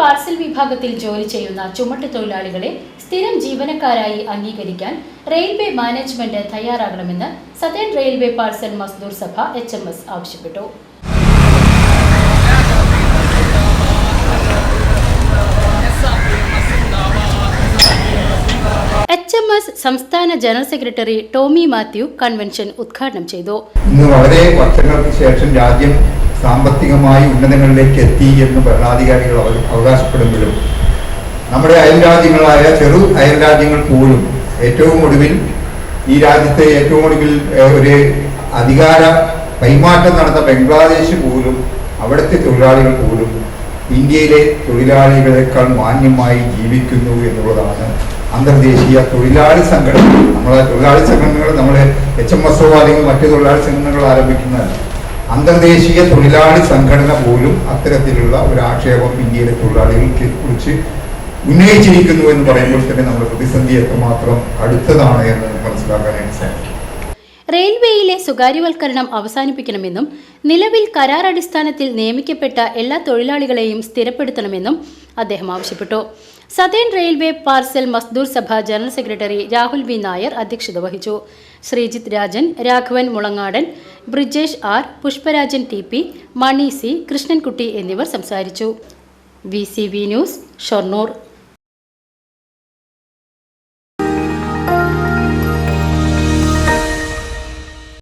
Parcel വിഭാഗത്തിൽ ജോലി ചെയ്യുന്ന ചുമട്ട് തൊഴിലാളികളെ സ്ഥിരം ജീവനക്കാരായി അംഗീകരിക്കാൻ റെയിൽവേ മാനേജ്മെന്റ് തയ്യാറാകണമെന്ന് southern railway parcel Mazdoor Sabha H M S ആവശ്യപ്പെട്ടു. എച്ച് എം എസ് സംസ്ഥാന general secretary Tomy Mathew convention ഉദ്ഘാടനം ചെയ്തു. ഇന്ന് വളരെ വർഷങ്ങൾക്ക് ശേഷം രാജ്യം സാമ്പത്തികമായി ഉന്നതങ്ങളിലേക്ക് എത്തി എന്ന് ഭരണാധികാരികൾ അവകാശപ്പെടുമ്പോഴും നമ്മുടെ അയൽരാജ്യങ്ങളായ ചെറു അയൽരാജ്യങ്ങൾ പോലും ഏറ്റവും ഒടുവിൽ ഈ രാജ്യത്തെ ഏറ്റവും ഒടുവിൽ ഒരു അധികാര കൈമാറ്റം നടന്ന ബംഗ്ലാദേശ് പോലും അവിടുത്തെ തൊഴിലാളികൾ പോലും ഇന്ത്യയിലെ തൊഴിലാളികളെക്കാൾ മാന്യമായി ജീവിക്കുന്നു എന്നുള്ളതാണ് അന്തർദേശീയ തൊഴിലാളി സംഘടന. നമ്മളെ തൊഴിലാളി സംഘടനകൾ നമ്മൾ എച്ച് എം എസ് ഒ അല്ലെങ്കിൽ മറ്റു തൊഴിലാളി സംഘടനകൾ ആരംഭിക്കുന്നതല്ല. അന്തർദേശീയ തൊഴിലാളി സംഘടന പോലും അത്തരത്തിലുള്ള ഒരു ആക്ഷേപം ഇന്ത്യയിലെ തൊഴിലാളികൾക്ക് കുറിച്ച് ഉന്നയിച്ചിരിക്കുന്നു എന്ന് പറയുമ്പോൾ തന്നെ നമ്മുടെ പ്രതിസന്ധി എത്രമാത്രം അടുത്തതാണ് എന്ന് മനസ്സിലാക്കാനായിട്ട് സാധിക്കും. റെയിൽവേയിലെ സ്വകാര്യവൽക്കരണം അവസാനിപ്പിക്കണമെന്നും നിലവിൽ കരാർ അടിസ്ഥാനത്തിൽ നിയമിക്കപ്പെട്ട എല്ലാ തൊഴിലാളികളെയും സ്ഥിരപ്പെടുത്തണമെന്നും അദ്ദേഹം ആവശ്യപ്പെട്ടു. Southern railway parcel Mazdoor Sabha general secretary Rahul V Nair അധ്യക്ഷത വഹിച്ചു. Sreejith Rajan Raghavan Mulangadan Brijesh R Pushparajan T P Mani C Krishnankutty എന്നിവർ സംസാരിച്ചു. V C V news Shoranur.